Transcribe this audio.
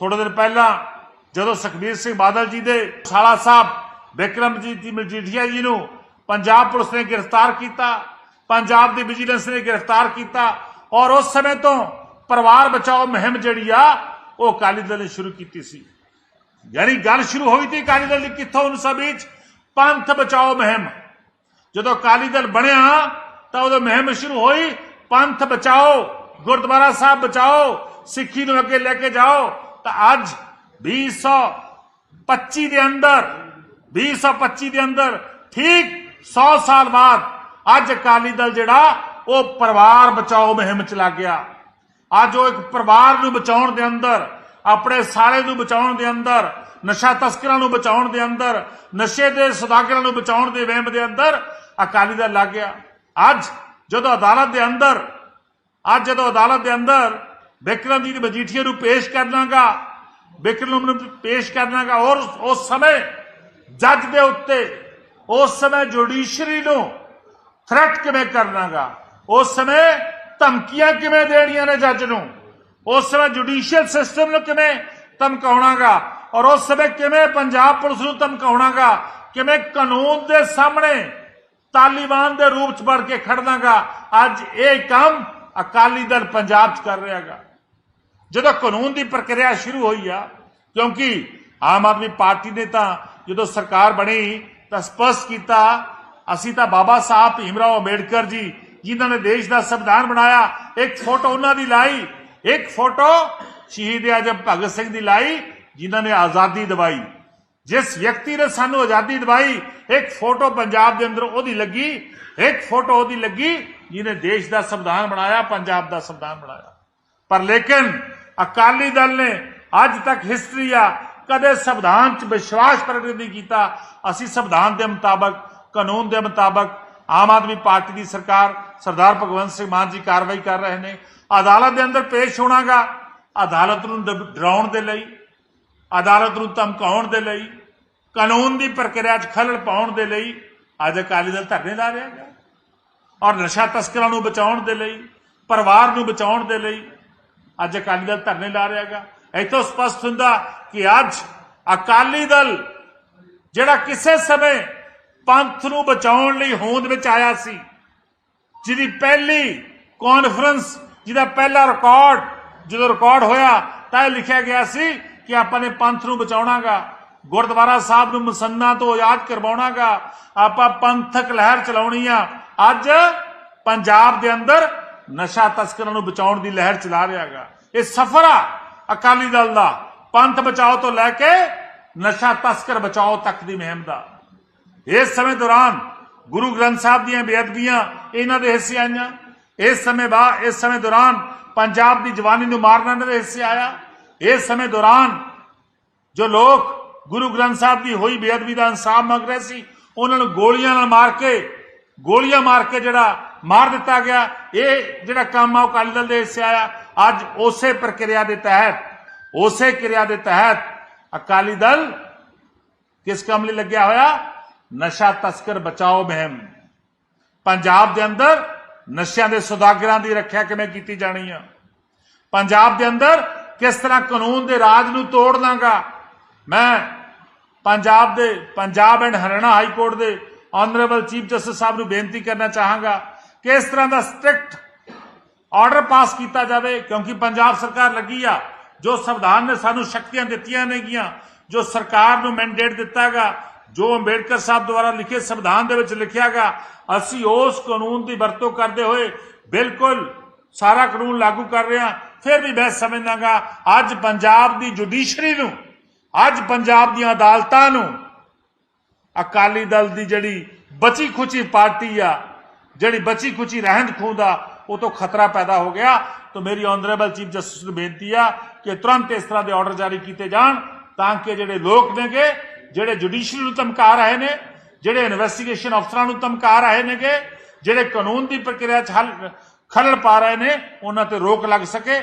ਥੋੜੇ ਦਿਨ ਪਹਿਲਾਂ ਜਦੋਂ ਸੁਖਬੀਰ ਸਿੰਘ ਬਾਦਲ ਜੀ ਦੇ ਸਾਲਾ ਸਾਹਿਬ ਵਿਕਰਮਜੀਤ ਮਜੀਠੀਆ ਜੀ ਨੂੰ ਪੰਜਾਬ ਪੁਲਿਸ ਨੇ ਗ੍ਰਿਫਤਾਰ ਕੀਤਾ, ਪੰਜਾਬ ਦੀ ਵਿਜੀਲੈਂਸ ਨੇ ਗ੍ਰਿਫਤਾਰ ਕੀਤਾ ਔਰ ਉਸ ਸਮੇਂ ਤੋਂ ਪਰਿਵਾਰ ਬਚਾਓ ਮੁਹਿੰਮ ਜਿਹੜੀ ਆ, ਉਹ ਅਕਾਲੀ ਦਲ ਨੇ ਸ਼ੁਰੂ ਕੀਤੀ ਸੀ। ਯਾਨੀ ਗੱਲ ਸ਼ੁਰੂ ਹੋਈ ਤੀ ਅਕਾਲੀ ਦਲ ਦੀ ਕਿੱਥੋਂ ਉਸ ਵਿੱਚ? ਪੰਥ ਬਚਾਓ ਮੁਹਿੰਮ। ਜਦੋਂ ਅਕਾਲੀ ਦਲ ਬਣਿਆ ਤਾਂ ਉਦੋਂ ਮੁਹਿੰਮ ਸ਼ੁਰੂ ਹੋਈ, ਪੰਥ ਬਚਾਓ, ਗੁਰਦੁਆਰਾ ਸਾਹਿਬ ਬਚਾਓ, ਸਿੱਖੀ ਨੂੰ ਅੱਗੇ ਲੈ ਕੇ ਜਾਓ ਤਾਂ ਅੱਜ 2025 ਦੇ ਅੰਦਰ 2025 ਦੇ ਅੰਦਰ ਠੀਕ 100 ਸਾਲ ਬਾਅਦ ਅੱਜ ਅਕਾਲੀ ਦਲ ਜਿਹੜਾ, ਉਹ ਪਰਿਵਾਰ ਬਚਾਓ ਮੁਹਿੰਮ ਚ ਲੱਗ ਗਿਆ। ਅੱਜ ਉਹ ਇੱਕ ਪਰਿਵਾਰ ਨੂੰ ਬਚਾਉਣ ਦੇ ਅੰਦਰ, ਆਪਣੇ ਸਾਰੇ ਨੂੰ ਬਚਾਉਣ ਦੇ ਅੰਦਰ, ਨਸ਼ਾ ਤਸਕਰਾਂ ਨੂੰ ਬਚਾਉਣ ਦੇ ਅੰਦਰ, ਨਸ਼ੇ ਦੇ ਸੁਦਾਗਰਾਂ ਨੂੰ ਬਚਾਉਣ ਦੇ ਵਹਿਮ ਦੇ ਅੰਦਰ ਅਕਾਲੀ ਦਲ ਲੱਗ ਗਿਆ। ਅੱਜ ਜਦੋਂ ਅਦਾਲਤ ਦੇ ਅੰਦਰ, ਅੱਜ ਜਦੋਂ ਅਦਾਲਤ ਦੇ ਅੰਦਰ ਵਿਕਰਮਜੀਤ ਮਜੀਠੀਆ ਨੂੰ ਪੇਸ਼ ਕਰਨਾਗਾ, ਵਿਕਰਮ ਨੂੰ ਪੇਸ਼ ਕਰਨਾਗਾ ਔਰ ਉਸ ਸਮੇਂ ਜੱਜ ਦੇ ਉੱਤੇ, ਉਸ ਸਮੇਂ ਜੁਡੀਸ਼ਰੀ ਨੂੰ ਥ੍ਰੈਟ ਕਿਵੇਂ ਕਰਨਾਗਾ, ਉਸ ਸਮੇਂ ਧਮਕੀਆਂ ਕਿਵੇਂ ਦੇਣੀਆਂ ਨੇ ਜੱਜ ਨੂੰ, ਉਸ ਸਮੇਂ ਜੁਡੀਸ਼ੀਅਲ ਸਿਸਟਮ ਨੂੰ ਕਿਵੇਂ ਧਮਕਾਉਣਾਗਾ ਔਰ ਉਸ ਸਮੇਂ ਕਿਵੇਂ ਪੰਜਾਬ ਪੁਲਿਸ ਨੂੰ ਧਮਕਾਉਣਾਗਾ, ਕਿਵੇਂ ਕਾਨੂੰਨ ਦੇ ਸਾਹਮਣੇ ਤਾਲਿਬਾਨ ਦੇ ਰੂਪ ਚ ਬਣ ਕੇ ਖੜਨਾਗਾ, ਅੱਜ ਇਹ ਕੰਮ ਅਕਾਲੀ ਦਲ ਪੰਜਾਬ ਚ ਕਰ ਰਿਹਾਗਾ। ਜਦੋਂ ਕਾਨੂੰਨ ਦੀ ਪ੍ਰਕਿਰਿਆ ਸ਼ੁਰੂ ਹੋਈ ਆ, ਕਿਉਂਕਿ ਆਮ ਆਦਮੀ ਪਾਰਟੀ ਨੇ ਤਾਂ ਜਦੋਂ ਸਰਕਾਰ ਬਣੀ ਤਾਂ ਸਪਸ਼ਟ ਕੀਤਾ, ਅਸੀਂ ਤਾਂ ਬਾਬਾ ਸਾਹਿਬ ਭੀਮਰਾਓ ਅੰਬੇਡਕਰ ਜੀ, ਜਿਨ੍ਹਾਂ ਨੇ ਦੇਸ਼ ਦਾ ਸੰਵਿਧਾਨ ਬਣਾਇਆ, ਇੱਕ ਫੋਟੋ ਉਹਨਾਂ ਦੀ ਲਾਈ, ਇੱਕ ਫੋਟੋ ਸ਼ਹੀਦ ਆਜਮ ਭਗਤ ਸਿੰਘ ਦੀ ਲਾਈ, ਜਿਨ੍ਹਾਂ ਨੇ ਆਜ਼ਾਦੀ ਦਿਵਾਈ। ਜਿਸ ਵਿਅਕਤੀ ਨੇ ਸਾਨੂੰ ਆਜ਼ਾਦੀ ਦਿਵਾਈ, ਇੱਕ ਫੋਟੋ ਪੰਜਾਬ ਦੇ ਅੰਦਰ ਉਹਦੀ ਲੱਗੀ, ਇੱਕ ਫੋਟੋ ਉਹਦੀ ਲੱਗੀ, ਜਿਹਨੇ ਦੇਸ਼ ਦਾ ਸੰਵਿਧਾਨ ਬਣਾਇਆ, ਪੰਜਾਬ ਦਾ ਸੰਵਿਧਾਨ ਬਣਾਇਆ। ਪਰ ਲੇਕਿਨ ਅਕਾਲੀ ਦਲ ਨੇ ਅੱਜ ਤੱਕ ਹਿਸਟਰੀ ਆ, ਕਦੇ ਸੰਵਿਧਾਨ 'ਚ ਵਿਸ਼ਵਾਸ ਪ੍ਰਗਟ ਨਹੀਂ ਕੀਤਾ। ਅਸੀਂ ਸੰਵਿਧਾਨ ਦੇ ਮੁਤਾਬਕ, ਕਾਨੂੰਨ ਦੇ ਮੁਤਾਬਕ ਆਮ ਆਦਮੀ ਪਾਰਟੀ ਦੀ ਸਰਕਾਰ, ਸਰਦਾਰ ਭਗਵੰਤ ਸਿੰਘ ਮਾਨ ਜੀ ਕਾਰਵਾਈ ਕਰ ਰਹੇ ਨੇ। ਅਦਾਲਤ ਦੇ ਅੰਦਰ ਪੇਸ਼ ਹੋਣਾਗਾ। ਅਦਾਲਤ ਨੂੰ ਡਰਾਉਣ ਦੇ ਲਈ, ਅਦਾਲਤ ਨੂੰ ਧਮਕਾਉਣ ਦੇ ਲਈ, ਕਾਨੂੰਨ ਦੀ ਪ੍ਰਕਿਰਿਆ 'ਚ ਖਲਲ ਪਾਉਣ ਦੇ ਲਈ ਅੱਜ ਅਕਾਲੀ ਦਲ ਧਰਨੇ ਲਾ ਰਿਹਾ ਹੈ ਔਰ ਨਸ਼ਾ ਤਸਕਰਾਂ ਨੂੰ ਬਚਾਉਣ ਦੇ ਲਈ, ਪਰਿਵਾਰ ਨੂੰ ਬਚਾਉਣ ਦੇ ਲਈ ਅੱਜ ਅਕਾਲੀ ਦਲ ਧਰਨੇ ਲਾ ਰਿਹਾਗਾ ਇੱਥੋਂ ਸਪਸ਼ਟ ਹੁੰਦਾ ਕਿ ਅੱਜ ਅਕਾਲੀ ਦਲ ਜਿਹੜਾ ਕਿਸੇ ਸਮੇਂ ਪੰਥ ਨੂੰ ਬਚਾਉਣ ਲਈ ਹੋਂਦ ਵਿੱਚ ਆਇਆ ਸੀ, ਜਿਹਦੀ ਪਹਿਲੀ ਕਾਨਫਰੰਸ ਜਿਹਦਾ ਪਹਿਲਾ ਰਿਕਾਰਡ ਜਦੋਂ ਰਿਕਾਰਡ ਹੋਇਆ ਤਾਂ ਇਹ ਲਿਖਿਆ ਗਿਆ ਸੀ ਕਿ ਆਪਾਂ ਨੇ ਪੰਥ ਨੂੰ ਬਚਾਉਣਾਗਾ। ਗੁਰਦੁਆਰਾ ਸਾਹਿਬ ਨੂੰ ਮਸੰਨਾ ਤੋਂ ਆਜ਼ਾਦ ਕਰਵਾਉਣਾਗਾ। ਆਪਾਂ ਪੰਥਕ ਲਹਿਰ ਚਲਾਉਣੀ ਆ। ਅੱਜ ਪੰਜਾਬ ਦੇ ਅੰਦਰ ਨਸ਼ਾ ਤਸਕਰਾਂ ਨੂੰ ਬਚਾਉਣ ਦੀ ਲਹਿਰ ਚਲਾ ਰਿਹਾਗਾ। ਇਹ ਸਫਰ ਆ ਅਕਾਲੀ ਦਲ ਦਾ। ਪੰਥ ਬਚਾਓ ਤੋਂ ਲੈ ਕੇ ਨਸ਼ਾ ਤਸਕਰ ਬਚਾਓ ਤੱਕ ਦੀ ਮੁਹਿੰਮ ਦਾ। ਇਸ ਸਮੇਂ ਦੌਰਾਨ ਗੁਰੂ ਗ੍ਰੰਥ ਸਾਹਿਬ ਦੀਆਂ ਬੇਅਦਬੀਆਂ ਇਹਨਾਂ ਦੇ ਹਿੱਸੇ ਆਈਆਂ। ਇਸ ਸਮੇਂ ਬਾਅਦ ਇਸ ਸਮੇਂ ਦੌਰਾਨ ਪੰਜਾਬ ਦੀ ਜਵਾਨੀ ਨੂੰ ਮਾਰਨਾ ਇਹਨਾਂ ਦੇ ਹਿੱਸੇ ਆਇਆ। ਇਸ ਸਮੇਂ ਦੌਰਾਨ ਜੋ ਲੋਕ ਗੁਰੂ ਗ੍ਰੰਥ ਸਾਹਿਬ ਦੀ ਹੋਈ ਬੇਅਦਬੀ ਦਾ ਇਨਸਾਫ ਮੰਗ ਰਹੇ ਸੀ, ਉਹਨਾਂ ਨੂੰ ਗੋਲੀਆਂ ਨਾਲ ਮਾਰ ਕੇ ਗੋਲੀਆਂ ਮਾਰ ਕੇ ਜਿਹੜਾ ਮਾਰ ਦਿੱਤਾ ਗਿਆ। ਇਹ ਜਿਹੜਾ ਕੰਮ ਆ, ਉਹ ਅਕਾਲੀ ਦਲ ਦੇ ਹਿੱਸੇ ਆਇਆ ਅੱਜ ਉਸੇ ਪ੍ਰਕਿਰਿਆ ਦੇ ਤਹਿਤ, ਉਸੇ ਕਿਰਿਆ ਦੇ ਤਹਿਤ ਅਕਾਲੀ ਦਲ ਕਿਸ ਕੰਮ ਲਈ ਲੱਗਿਆ ਹੋਇਆ? ਨਸ਼ਾ ਤਸਕਰ ਬਚਾਓ ਮੁਹਿੰਮ। ਪੰਜਾਬ ਦੇ ਅੰਦਰ ਨਸ਼ਿਆਂ ਦੇ ਸੁਦਾਗਰਾਂ ਦੀ ਰੱਖਿਆ ਕਿਵੇਂ ਕੀਤੀ ਜਾਣੀ ਆ? ਪੰਜਾਬ ਦੇ ਅੰਦਰ ਕਿਸ ਤਰ੍ਹਾਂ ਕਾਨੂੰਨ ਦੇ ਰਾਜ ਨੂੰ ਤੋੜ ਦਾਂਗਾ ਮੈਂ ਪੰਜਾਬ ਦੇ, Punjab and Haryana high court ਦੇ ਆਨਰੇਬਲ ਚੀਫ ਜਸਟਿਸ ਸਾਹਿਬ ਨੂੰ ਬੇਨਤੀ ਕਰਨਾ ਚਾਹਾਂਗਾ ਕਿ ਇਸ ਤਰ੍ਹਾਂ ਦਾ ਸਟ੍ਰਿਕਟ ਆਰਡਰ ਪਾਸ ਕੀਤਾ ਜਾਵੇ? ਕਿਉਂਕਿ ਪੰਜਾਬ ਸਰਕਾਰ ਲੱਗੀ ਆ, ਜੋ ਸੰਵਿਧਾਨ ਨੇ ਸਾਨੂੰ ਸ਼ਕਤੀਆਂ ਦਿੱਤੀਆਂ ਨੇਗੀਆਂ ਜੋ ਸਰਕਾਰ ਨੂੰ ਮੈਂਡੇਟ ਦਿੱਤਾਗਾ ਜੋ ਅੰਬੇਡਕਰ ਸਾਹਿਬ ਦੁਆਰਾ ਲਿਖੇ ਸੰਵਿਧਾਨ ਦੇ ਵਿੱਚ ਲਿਖਿਆਗਾ ਅਸੀਂ ਉਸ ਕਾਨੂੰਨ ਦੀ ਵਰਤੋਂ ਕਰਦੇ ਹੋਏ ਬਿਲਕੁਲ ਸਾਰਾ ਕਾਨੂੰਨ ਲਾਗੂ ਕਰ ਰਹੇ ਹਾਂ। ਫਿਰ ਵੀ ਮੈਂ ਸਮਝਦਾਗਾ ਅੱਜ ਪੰਜਾਬ ਦੀ ਜੁਡੀਸ਼ਰੀ ਨੂੰ, ਅੱਜ ਪੰਜਾਬ ਦੀਆਂ ਅਦਾਲਤਾਂ ਨੂੰ ਅਕਾਲੀ ਦਲ ਦੀ ਜਿਹੜੀ ਬਚੀ ਖੁਚੀ ਪਾਰਟੀ ਆ ਜਿਹੜੀ ਬਚੀ ਖੁਚੀ ਰਹਿੰਦ ਖੂੰਹਦ ਆ, ਉਹ ਤੋਂ ਖਤਰਾ ਪੈਦਾ ਹੋ ਗਿਆ। ਤਾਂ ਮੇਰੀ ਆਨਰੇਬਲ ਚੀਫ ਜਸਟਿਸ ਨੂੰ ਬੇਨਤੀ ਆ ਕਿ ਤੁਰੰਤ ਇਸ ਤਰ੍ਹਾਂ ਦੇ ਆਰਡਰ ਜਾਰੀ ਕੀਤੇ ਜਾਣ, ਤਾਂ ਕਿ ਜਿਹੜੇ ਲੋਕ ਨੇਗੇ, ਜਿਹੜੇ ਜੁਡੀਸ਼ਰੀ ਨੂੰ ਧਮਕਾ ਰਹੇ ਨੇ, ਜਿਹੜੇ ਇਨਵੈਸਟੀਗੇਸ਼ਨ ਅਫਸਰਾਂ ਨੂੰ ਧਮਕਾ ਰਹੇ ਨੇਗੇ, ਜਿਹੜੇ ਕਾਨੂੰਨ ਦੀ ਪ੍ਰਕਿਰਿਆ 'ਚ ਹਲ, ਖਲਲ ਪਾ ਰਹੇ ਨੇ, ਉਹਨਾਂ ਤੇ ਰੋਕ ਲੱਗ ਸਕੇ।